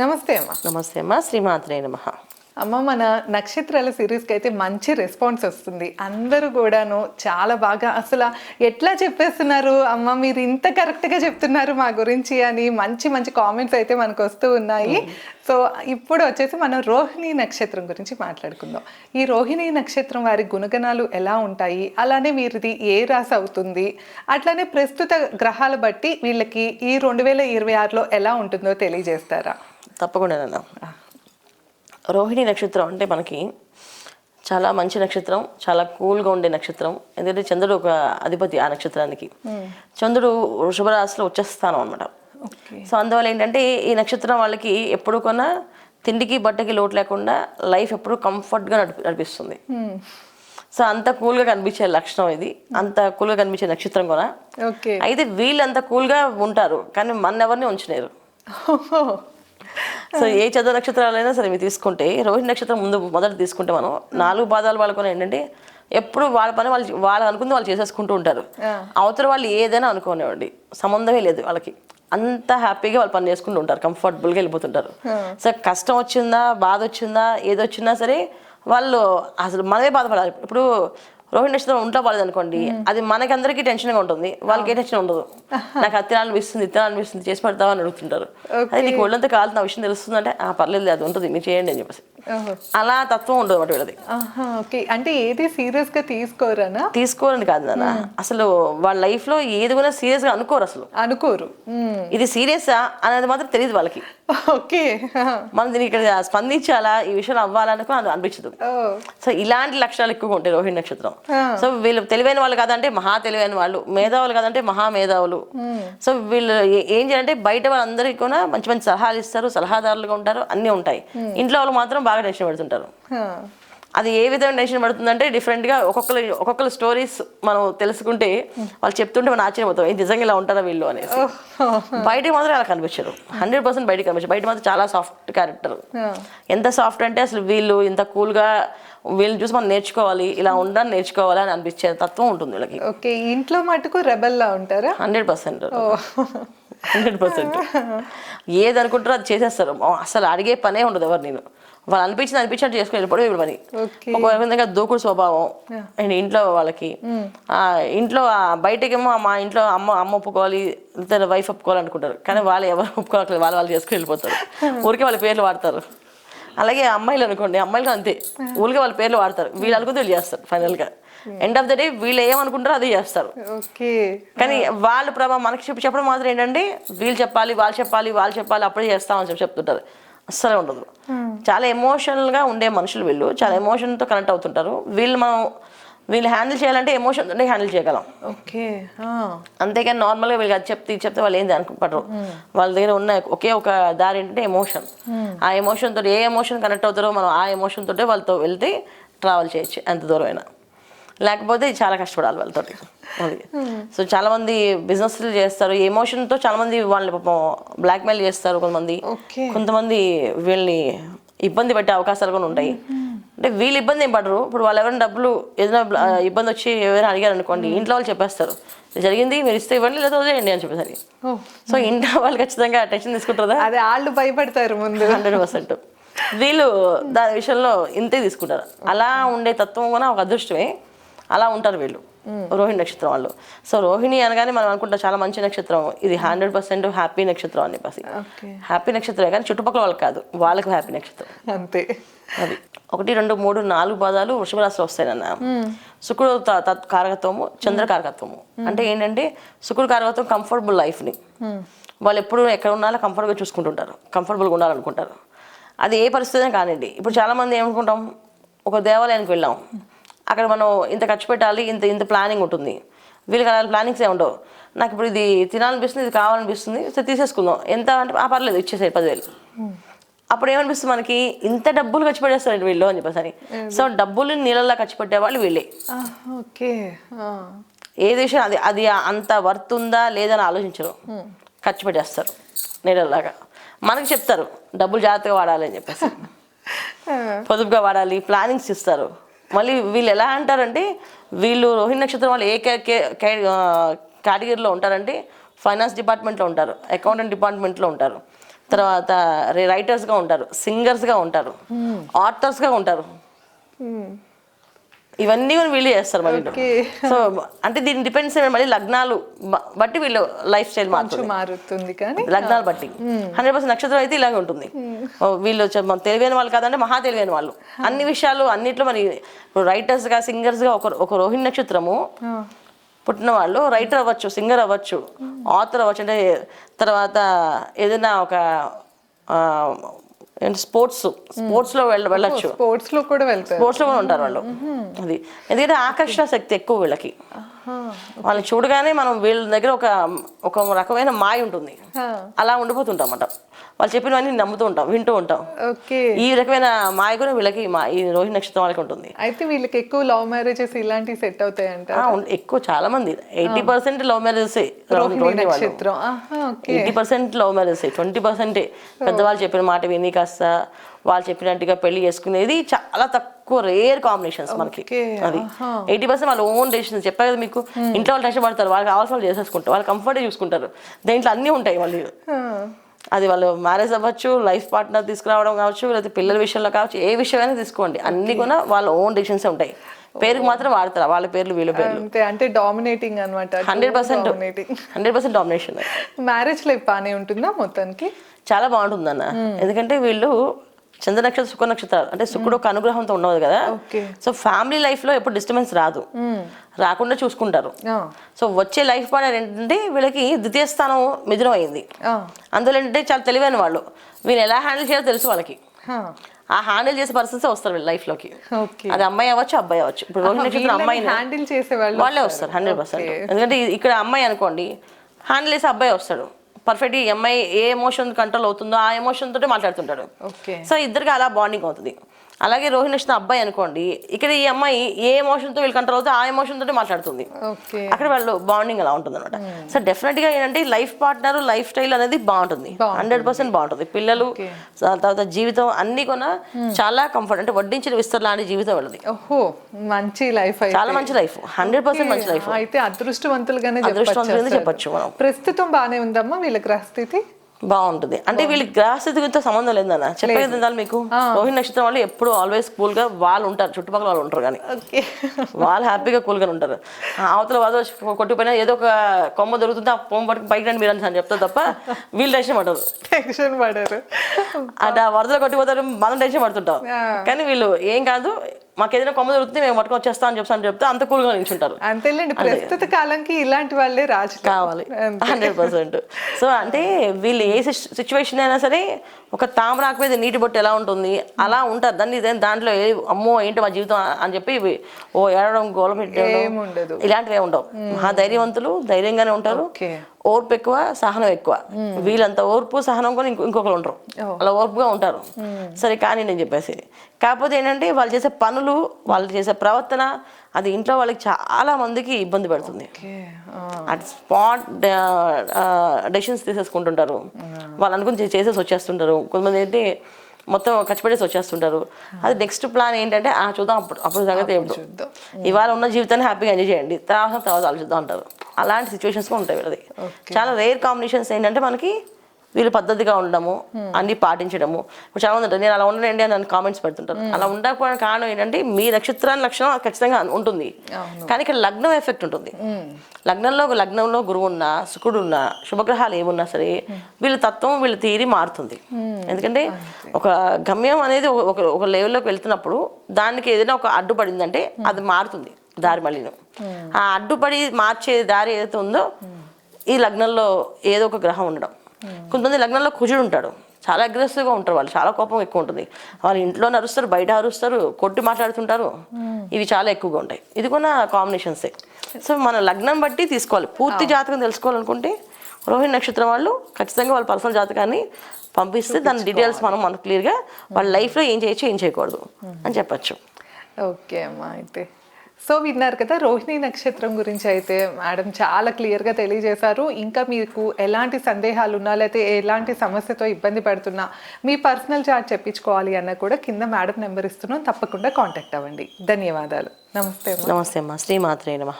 నమస్తే అమ్మ. నమస్తే అమ్మా శ్రీమాత్రే నమ. అమ్మ మన నక్షత్రాల సిరీస్కి అయితే మంచి రెస్పాన్స్ వస్తుంది. అందరూ కూడాను చాలా బాగా అసలు ఎట్లా చెప్పేస్తున్నారు? అమ్మ మీరు ఇంత కరెక్ట్గా చెప్తున్నారు మా గురించి అని మంచి మంచి కామెంట్స్ అయితే మనకు వస్తూ ఉన్నాయి. సో ఇప్పుడు వచ్చేసి మనం రోహిణి నక్షత్రం గురించి మాట్లాడుకుందాం. ఈ రోహిణి నక్షత్రం వారి గుణగణాలు ఎలా ఉంటాయి? అలానే వీరిది ఏ రాశి అవుతుంది? అట్లానే ప్రస్తుత గ్రహాల బట్టి వీళ్ళకి ఈ రెండు వేల ఇరవై ఆరులో ఎలా ఉంటుందో తెలియజేస్తారా? తప్పకుండా నాన్న. రోహిణి నక్షత్రం అంటే మనకి చాలా మంచి నక్షత్రం చాలా కూల్గా ఉండే నక్షత్రం. ఎందుకంటే చంద్రుడు ఒక అధిపతి ఆ నక్షత్రానికి. చంద్రుడు వృషభ రాశిలో వచ్చేస్తాను అనమాట సో అందువల్ల ఏంటంటే ఈ నక్షత్రం వాళ్ళకి ఎప్పుడు కొన్నా తిండికి బట్టకి లోటు లేకుండా లైఫ్ ఎప్పుడు కంఫర్ట్గా నడిపి నడిపిస్తుంది. సో అంత కూల్గా కనిపించే లక్షణం ఇది. అంత కూల్గా కనిపించే నక్షత్రం కూడా అయితే వీళ్ళు అంత కూల్గా ఉంటారు కానీ మన ఎవరిని ఉంచలేరు సో ఏ చంద్ర నక్షత్రాలైనా సరే మీరు తీసుకుంటే రోహిణి నక్షత్రం ముందు మొదట తీసుకుంటే మనం నాలుగు పాదాలు వాళ్ళకొని ఏంటంటే ఎప్పుడు వాళ్ళ పని వాళ్ళు వాళ్ళు అనుకుంది వాళ్ళు చేసేసుకుంటూ ఉంటారు. అవతల వాళ్ళు ఏదైనా అనుకోనివ్వండి. సంబంధమే లేదు వాళ్ళకి. అంత హ్యాపీగా వాళ్ళు పని చేసుకుంటూ ఉంటారు. కంఫర్టబుల్గా వెళ్ళిపోతుంటారు. సో కష్టం వచ్చిందా బాధ వచ్చిందా ఏది వచ్చినా సరే వాళ్ళు అసలు మనమే బాధపడాలి. ఇప్పుడు రోహిణి నక్షత్రం ఉంటా పడదు అనుకోండి అది మనకందరికీ టెన్షన్గా ఉంటుంది. వాళ్ళకి ఏ టెన్షన్ ఉండదు. నాకు అది తినాలనిపిస్తుంది ఇది తినాలనిపిస్తుంది చేసి పెడతావా అని అడుగుతుంటారు. అది నీకు ఒళ్ళంతా నా విషయం తెలుస్తుందంటే ఆ పర్లేదు అది ఉంటుంది మీరు చేయండి అని చెప్పేసి. అలా తత్వం ఉండదు అన్నమాట వీళ్ళది. ఓకే. అంటే ఏది సీరియస్గా తీసుకోరనా? తీసుకోరని కాదు నాన్న. అసలు వాళ్ళ లైఫ్లో ఏది కూడా సీరియస్గా అనుకోరు అసలు. అనుకోరు. ఇది సీరియస్ అనేది మాత్రం తెలియదు వాళ్ళకి. ఓకే. మనం దీనికి ఇక్కడ స్పందించాలా? ఈ విషయం అవ్వాలని కూడా అది అనిపించదు సో ఇలాంటి లక్షణాలు ఎక్కువగా ఉంటాయి రోహిణి నక్షత్రం. సో వీళ్ళు తెలివైన వాళ్ళు కాదంటే మహా తెలివైన వాళ్ళు. మేధావులు కాదంటే మహా మేధావులు. సో వీళ్ళు ఏ- ఏం చేయాలంటే బయట వాళ్ళందరికీ కూడా మంచి మంచి సలహాలు ఇస్తారు సలహాదారులుగా ఉంటారు అన్నీ ఉంటాయి. ఇంట్లో వాళ్ళు మాత్రం బాగా టెన్షన్ పెడుతుంటారు. అది ఏ విధంగా టెన్షన్ పడుతుందంటే డిఫరెంట్గా ఒక్కొక్కరు ఒక్కొక్కరు స్టోరీస్ మనం తెలుసుకుంటే వాళ్ళు చెప్తుంటే మనం ఆశ్చర్యపోతాం "ఏ, నిజంగా ఇలా ఉంటారా వీళ్ళు? అనేసి. బయటకి మాత్రం అలా కనిపించారు. హండ్రెడ్ పర్సెంట్ బయటకి కనిపించారు. బయట మాత్రం చాలా సాఫ్ట్ క్యారెక్టర్ ఎంత సాఫ్ట్ అంటే అసలు వీళ్ళు ఇంత కూల్గా వీళ్ళని చూసి మనం నేర్చుకోవాలి ఇలా ఉండని నేర్చుకోవాలి అని అనిపించే తత్వం ఉంటుంది వీళ్ళకి. ఓకే ఇంట్లో మటుకు రెబల్లా ఉంటారా? హండ్రెడ్ పర్సెంట్ హండ్రెడ్ పర్సెంట్ ఏది అనుకుంటారో అది చేసేస్తారు. అసలు అడిగే పనే ఉండదు ఎవరు నేను. వాళ్ళు అనిపించింది అనిపించినట్టు చేసుకుని వెళ్ళిపోవడం ఇప్పుడు పని ఒక విధంగా దూకుడు స్వభావం అండ్ ఇంట్లో వాళ్ళకి ఆ ఇంట్లో బయటకేమో మా ఇంట్లో అమ్మ అమ్మ ఒప్పుకోవాలి ఇతర వైఫ్ ఒప్పుకోవాలి అనుకుంటారు కానీ వాళ్ళు ఎవరు ఒప్పుకోవాలి వాళ్ళు వాళ్ళు చేసుకుని వెళ్ళిపోతారు. ఊరికే వాళ్ళ పేర్లు వాడతారు. అలాగే అమ్మాయిలు అనుకోండి అమ్మాయిలు అంతే. ఊరికే వాళ్ళ పేర్లు వాడతారు. వీళ్ళు అనుకుంటే వీళ్ళు చేస్తారు ఫైనల్గా. ఎండ్ ఆఫ్ ద డే వీళ్ళు ఏమనుకుంటారో అదే చేస్తారు. కానీ వాళ్ళ ప్రభావం మనకి చెప్పి చెప్పడం మాత్రం ఏంటంటే వీళ్ళు చెప్పాలి వాళ్ళు చెప్పాలి వాళ్ళు చెప్పాలి అప్పుడే చేస్తామని చెప్పి చెప్తుంటారు. అస్సలే ఉండదు. చాలా ఎమోషనల్గా ఉండే మనుషులు వీళ్ళు. చాలా ఎమోషన్తో కనెక్ట్ అవుతుంటారు. వీళ్ళు మనం వీళ్ళు హ్యాండిల్ చేయాలంటే ఎమోషన్తోనే హ్యాండిల్ చేయగలం. ఓకే. ఆ. అంతేగాని నార్మల్గా వీళ్ళకి అది చెప్తే ఇది చెప్తే వాళ్ళు ఏంది అనుకుంటారు? వాళ్ళ దగ్గర ఉన్న ఒకే ఒక దారి ఏంటంటే ఎమోషన్ ఆ ఎమోషన్ తోటి ఏ ఎమోషన్ కనెక్ట్ అవుతారో మనం ఆ ఎమోషన్ తోటే వాళ్ళతో వెళ్తే ట్రావెల్ చేయొచ్చు ఎంత దూరం అయినా లేకపోతే చాలా కష్టపడాలి వాళ్ళతోటి. అది సో చాలా మంది బిజినెస్లు చేస్తారు. ఎమోషన్తో చాలా మంది వాళ్ళని పాపం బ్లాక్మెయిల్ చేస్తారు కొంతమంది. కొంతమంది వీళ్ళని ఇబ్బంది పెట్టే అవకాశాలు కూడా ఉంటాయి. అంటే వీళ్ళు ఇబ్బంది ఏం పడరు. ఇప్పుడు వాళ్ళు ఎవరైనా డబ్బులు ఏదైనా ఇబ్బంది వచ్చి ఎవరైనా అడిగారు అనుకోండి ఇంట్లో వాళ్ళు చెప్పేస్తారు. "ఇది జరిగింది మీరు ఇస్తే ఇవ్వండి లేదా వదిలేయండి అని చెప్పేసరి సో ఇంట్లో వాళ్ళు ఖచ్చితంగా టెన్షన్ తీసుకుంటారా అదే వాళ్ళు భయపడతారు ముందు. Hundred percent. వీళ్ళు దాని విషయంలో ఇంతే తీసుకుంటారు. అలా ఉండే తత్వం కూడా ఒక అదృష్టమే. అలా ఉంటారు వీళ్ళు. రోహిణి నక్షత్రం వాళ్ళు. సో రోహిణి అనగానే మనం అనుకుంటాం చాలా మంచి నక్షత్రం. ఇది హండ్రెడ్ పర్సెంట్ హ్యాపీ నక్షత్రం అని చెప్పేసి హ్యాపీ నక్షత్రమే కానీ చుట్టుపక్కల వాళ్ళకి కాదు వాళ్ళకి హ్యాపీ నక్షత్రం. అంతే. అది. ఒకటి రెండు మూడు నాలుగు పాదాలు వృషభ రాశిలో వస్తాయి నాన్న. శుక్రుడు కారకత్వము చంద్ర కారకత్వము. అంటే ఏంటంటే శుక్రుడు కారకత్వం కంఫర్టబుల్ లైఫ్ని వాళ్ళు ఎప్పుడు ఎక్కడ ఉన్నారో కంఫర్ట్గా చూసుకుంటుంటారు. కంఫర్టబుల్గా ఉండాలనుకుంటారు. అది ఏ పరిస్థితి కానివ్వండి. ఇప్పుడు చాలామంది ఏమనుకుంటాం? ఒక దేవాలయానికి వెళ్ళాం. అక్కడ మనం ఇంత ఖర్చు పెట్టాలి ఇంత ఇంత ప్లానింగ్ ఉంటుంది. వీళ్ళకి అలా ప్లానింగ్స్ ఏ ఉండవు. నాకు ఇప్పుడు ఇది తినాలనిపిస్తుంది ఇది కావాలనిపిస్తుంది సో తీసేసుకుందాం. ఎంత అంటే ఆ పర్లేదు ఇచ్చేసాయి పదివేలు. అప్పుడు ఏమనిపిస్తుంది మనకి? ఇంత డబ్బులు ఖర్చు పెట్టేస్తారు వీళ్ళు అని చెప్పేసి అని సో డబ్బులు నీళ్ళలా ఖర్చు పెట్టే వాళ్ళు. ఓకే. ఏది విషయం అది అది అంత వర్త్ ఉందా లేదని ఆలోచించరు. ఖర్చు పెట్టేస్తారు నీళ్ళలాగా మనకి చెప్తారు డబ్బులు జాగ్రత్తగా వాడాలి అని చెప్పేసి. పొదుపుగా వాడాలి ప్లానింగ్స్ ఇస్తారు. మళ్ళీ వీళ్ళు ఎలా అంటారంటే వీళ్ళు రోహిణి నక్షత్రం వాళ్ళు ఏ కేటగిరీలో ఉంటారంటే ఫైనాన్స్ డిపార్ట్మెంట్లో ఉంటారు అకౌంటెంట్ డిపార్ట్మెంట్లో ఉంటారు. తర్వాత రైటర్స్గా ఉంటారు సింగర్స్గా ఉంటారు ఆథర్స్గా ఉంటారు. ఇవన్నీ కూడా వీళ్ళు చేస్తారు మరి సో అంటే దీని డిపెండ్స్ మళ్ళీ లగ్నాలు బట్టి వీళ్ళు లైఫ్ స్టైల్ మారుతుంది. కానీ లగ్నాలు బట్టి. హండ్రెడ్ పర్సెంట్ నక్షత్రం అయితే ఇలాగే ఉంటుంది. వీళ్ళు తెలివైన వాళ్ళు కాదంటే మహా తెలివైన వాళ్ళు. అన్ని విషయాలు అన్నిట్లో మరి రైటర్స్గా సింగర్స్గా ఒక ఒక రోహిణి నక్షత్రము పుట్టిన వాళ్ళు రైటర్ అవ్వచ్చు సింగర్ అవ్వచ్చు ఆథర్ అవ్వచ్చు అంటే తర్వాత ఏదైనా ఒక ఆ, ఏంటి స్పోర్ట్స్ స్పోర్ట్స్లో వెళ్ళ వెళ్ళచ్చు. స్పోర్ట్స్లో కూడా వెళ్తారు. స్పోర్ట్స్లో కూడా ఉంటారు వాళ్ళు. అది. ఎందుకంటే ఆకర్షణ శక్తి ఎక్కువ వీళ్ళకి. వాళ్ళని చూడగానే మనం వీళ్ళ దగ్గర ఒక ఒక రకమైన మాయ ఉంటుంది. అలా ఉండిపోతుంటాం అన్నమాట వాళ్ళు చెప్పినవన్నీ నమ్ముతూ ఉంటాం వింటూ ఉంటాం. ఈ రకమైన మాయ కూడా వీళ్ళకి మా ఈ రోహిణి నక్షత్రం వాళ్ళకి ఉంటుంది. అయితే వీళ్ళకి ఎక్కువ లవ్ మ్యారేజెస్ ఇలాంటివి సెట్ ఉం- ఎక్కువ చాలా మంది. Eighty percent love marriages eighty percent love marriage twenty percent. పెద్దవాళ్ళు చెప్పిన మాట విని కాస్త వాళ్ళు చెప్పినట్టుగా పెళ్ళి చేసుకునేది చాలా తక్కువ. రేర్ కాంబినేషన్స్ మనకి. అది. ఎయిటీ పర్సెంట్ వాళ్ళ ఓన్ డెసిషన్స్ చెప్పారు కదా మీకు? ఇంట్లో వాళ్ళు టెన్షన్ పడతారు వాళ్ళకి కావాల్సిన వాళ్ళు చేసేసుకుంటారు వాళ్ళు కంఫర్ట్ చూసుకుంటారు. దీంట్లో అన్నీ ఉంటాయి మళ్ళీ. ఆ, అది వాళ్ళు మ్యారేజ్ అవ్వచ్చు లైఫ్ పార్ట్నర్ తీసుకురావడం కావచ్చు లేకపోతే పిల్లల విషయంలో కావచ్చు ఏ విషయమైనా తీసుకోండి. అన్ని కూడా వాళ్ళ ఓన్ డెసిషన్స్ ఉంటాయి. పేరుకి మాత్రం వాడతారు వాళ్ళ పేర్లు వీళ్ళ పేర్లు. అంతే అంటే డామినేటింగ్ అనమాట hundred percent dominating hundred percent domination marriage life బాగానే ఉంటుందా మొత్తానికి? చాలా బాగుంటుంది అన్న ఎందుకంటే వీళ్ళు చంద్ర నక్షత్రం శుక్ర నక్షత్రాలు అంటే శుక్రుడు ఒక అనుగ్రహంతో ఉండదు కదా. సో ఫ్యామిలీ లైఫ్లో ఎప్పుడు డిస్టర్బెన్స్ రాదు. రాకుండా చూసుకుంటారు. సో వచ్చే లైఫ్ పార్ట్నర్ ఏంటంటే వీళ్ళకి ద్వితీయ స్థానం మిథునం అయింది. అందులో ఏంటంటే చాలా తెలివైన వాళ్ళు. వీళ్ళు ఎలా హ్యాండిల్ చేయాలో తెలుసు వాళ్ళకి. ఆ, హ్యాండిల్ చేసే పరిస్థితి వస్తారు వీళ్ళ లైఫ్లోకి ఓకే. అది అమ్మాయి అవ్వచ్చు అబ్బాయి అవ్వచ్చు. ఇప్పుడు రోహిణి నక్షత్రం అమ్మాయి హ్యాండిల్ చేసే వాళ్ళు వాళ్ళే వస్తారు హండ్రెడ్ పర్సెంట్ ఎందుకంటే ఇక్కడ అమ్మాయి అనుకోండి హ్యాండిల్ చేసే అబ్బాయి వస్తాడు. పర్ఫెక్ట్ ఈ అమ్మాయి ఏ ఎమోషన్ కంట్రోల్ అవుతుందో ఆ ఎమోషన్ తోటి మాట్లాడుతుంటాడు. ఓకే సో ఇద్దరికి అలా బాండింగ్ అవుతుంది. అలాగే రోహిణి నక్షత్రం అబ్బాయి అనుకోండి ఇక్కడ ఈ అమ్మాయి ఏ ఎమోషన్తో వీళ్ళు కంట్రోల్ అవుతుందో ఆ ఎమోషన్ తోటి మాట్లాడుతుంది. అక్కడ వాళ్ళు బాండింగ్ అలా ఉంటుంది అనమాట సో డెఫినెట్గా ఏంటంటే లైఫ్ పార్ట్నర్ లైఫ్ స్టైల్ అనేది బాగుంటుంది. హండ్రెడ్ పర్సెంట్ బాగుంటుంది. పిల్లలు తర్వాత జీవితం అన్ని కూడా చాలా కంఫర్ట్ అంటే వడ్డించిన విస్తర్ లాంటి జీవితం వెళ్ళదు. ఓహో మంచి లైఫ్ చాలా మంచి లైఫ్ హండ్రెడ్ పర్సెంట్ మంచి లైఫ్ అయితే అదృష్టవంతులుగానే అదృష్టవంతులుగానే చెప్పచ్చు చెప్పొచ్చు మనం. ప్రస్తుతం బాగానే ఉందమ్మా వీళ్ళ గ్రహస్థితి? బాగుంటుంది. అంటే వీళ్ళకి గ్రహస్థితితో సంబంధం లేదన్న చెప్పేది మీకు. రోహిణి నక్షత్రం వాళ్ళు ఎప్పుడు ఆల్వేస్ కూల్గా వాళ్ళు ఉంటారు. చుట్టుపక్కల వాళ్ళు ఉంటారు కానీ. వాళ్ళు హ్యాపీగా కూల్గా ఉంటారు. ఆ అవతల వాళ్ళు వచ్చి కొట్టుకుపోయినా ఏదో ఒక కొమ్మ దొరుకుతుంది ఆ కొమ్మ పట్టుకు పైకి రండి మీరు అని చెప్తారు తప్ప వీళ్ళు టెన్షన్ పడరు. టెన్షన్ పడారు. అంటే ఆ వరదలు కొట్టిపోతారు మనం టెన్షన్ పడుతుంటాం. కానీ వీళ్ళు ఏం కాదు మాకు ఏదైనా కొమ్మ దొరుకుతుంది మేము పట్టుకొని వచ్చేస్తాం అని చెప్తాను చెప్తే అంత కూల్గా నిల్చుంటారు. అంతేలేండి ప్రస్తుత కాలంకి ఇలాంటి వాళ్ళే రాజు కావాలి. Hundred percent. సో అంటే వీళ్ళు ఏ సిచ్యువేషన్ అయినా సరే ఒక తామరాకు మీద నీటి బొట్టు ఎలా ఉంటుంది అలా ఉంటారు. దాన్ని దాంట్లో ఏ అమ్మో ఏంటి మా జీవితం అని చెప్పి ఓ ఏడవడం గోల పెట్టడం ఇలాంటివి ఉండవు. మహా ధైర్యవంతులు ధైర్యంగానే ఉంటారు. ఓర్పు ఎక్కువ సహనం ఎక్కువ. వీళ్ళంత ఓర్పు సహనం కూడా ఇంకో ఇంకొకరు ఉంటారు. అలా ఓర్పుగా ఉంటారు. సరే కానీ నేను చెప్పేసి కాకపోతే ఏంటంటే వాళ్ళు చేసే పనులు వాళ్ళు చేసే ప్రవర్తన అది ఇంట్లో వాళ్ళకి చాలా మందికి ఇబ్బంది పెడుతుంది. అట్ స్పాట్ డెసిషన్స్ తీసేసుకుంటుంటారు. వాళ్ళు అనుకుని చేసేసి వచ్చేస్తుంటారు. కొంతమంది అయితే మొత్తం ఖర్చు పెట్టేసి వచ్చేస్తుంటారు అది నెక్స్ట్ ప్లాన్ ఏంటంటే ఆ చూద్దాం అప్పుడు అప్పుడు సంగతి ఇవాళ ఉన్న జీవితాన్ని హ్యాపీగా ఎంజాయ్ చేయండి. తర్వాత తర్వాత ఆలోచిద్దాం అంటారు. అలాంటి సిచ్యువేషన్స్ కూడా ఉంటాయి వీళ్ళది. చాలా రేర్ కాంబినేషన్స్ ఏంటంటే మనకి వీళ్ళు పద్ధతిగా ఉండడము అన్ని పాటించడము. ఇప్పుడు చాలా మంది ఉంటారు, నేను అలా ఉండనండి అని కామెంట్స్ పెడుతుంటారు. అలా ఉండకపోవడానికి కారణం ఏంటంటే మీ నక్షత్రాన్ని లక్షణం ఖచ్చితంగా ఉంటుంది. కానీ ఇక్కడ లగ్నం ఎఫెక్ట్ ఉంటుంది. లగ్నంలో లగ్నంలో గురువు ఉన్నా శుకుడు ఉన్నా శుభగ్రహాలు ఏమున్నా సరే వీళ్ళ తత్వం వీళ్ళ తీరి మారుతుంది. ఎందుకంటే ఒక గమ్యం అనేది ఒక- ఒక ఒక లెవెల్లోకి వెళ్తున్నప్పుడు దానికి ఏదైనా ఒక అడ్డుపడిందంటే అది మారుతుంది. దారి మళ్ళీను ఆ అడ్డుపడి మార్చే దారి ఏదైతే ఉందో ఈ లగ్నంలో ఏదో ఒక గ్రహం ఉండడం. కొంతమంది లగ్నంలో కుజుడు ఉంటాడు. చాలా అగ్రెసివ్గా ఉంటారు వాళ్ళు. చాలా కోపం ఎక్కువ ఉంటుంది. వాళ్ళు ఇంట్లో అరుస్తారు బయట అరుస్తారు కొట్టి మాట్లాడుతుంటారు. ఇవి చాలా ఎక్కువగా ఉంటాయి. ఇది కూడా కాంబినేషన్సే సో మన లగ్నం బట్టి తీసుకోవాలి. పూర్తి జాతకం తెలుసుకోవాలనుకుంటే రోహిణి నక్షత్రం వాళ్ళు ఖచ్చితంగా వాళ్ళ పర్సనల్ జాతకాన్ని పంపిస్తే దాని డీటెయిల్స్ మనం మనకు క్లియర్గా వాళ్ళ లైఫ్లో ఏం చేయొచ్చు ఏం చేయకూడదు అని చెప్పచ్చు. ఓకే అమ్మా అయితే. సో విన్నారు కదా రోహిణి నక్షత్రం గురించి అయితే మేడం చాలా క్లియర్గా తెలియజేశారు. ఇంకా మీకు ఎలాంటి సందేహాలు ఉన్నా లేకపోతే ఎలాంటి సమస్యతో ఇబ్బంది పడుతున్నా మీ పర్సనల్ చార్ట్ చెప్పించుకోవాలి అన్న కూడా కింద మేడం నెంబర్ ఇస్తున్నాం. తప్పకుండా కాంటాక్ట్ అవ్వండి. ధన్యవాదాలు. నమస్తే నమస్తే అమ్మా. శ్రీమాత్రే నమ.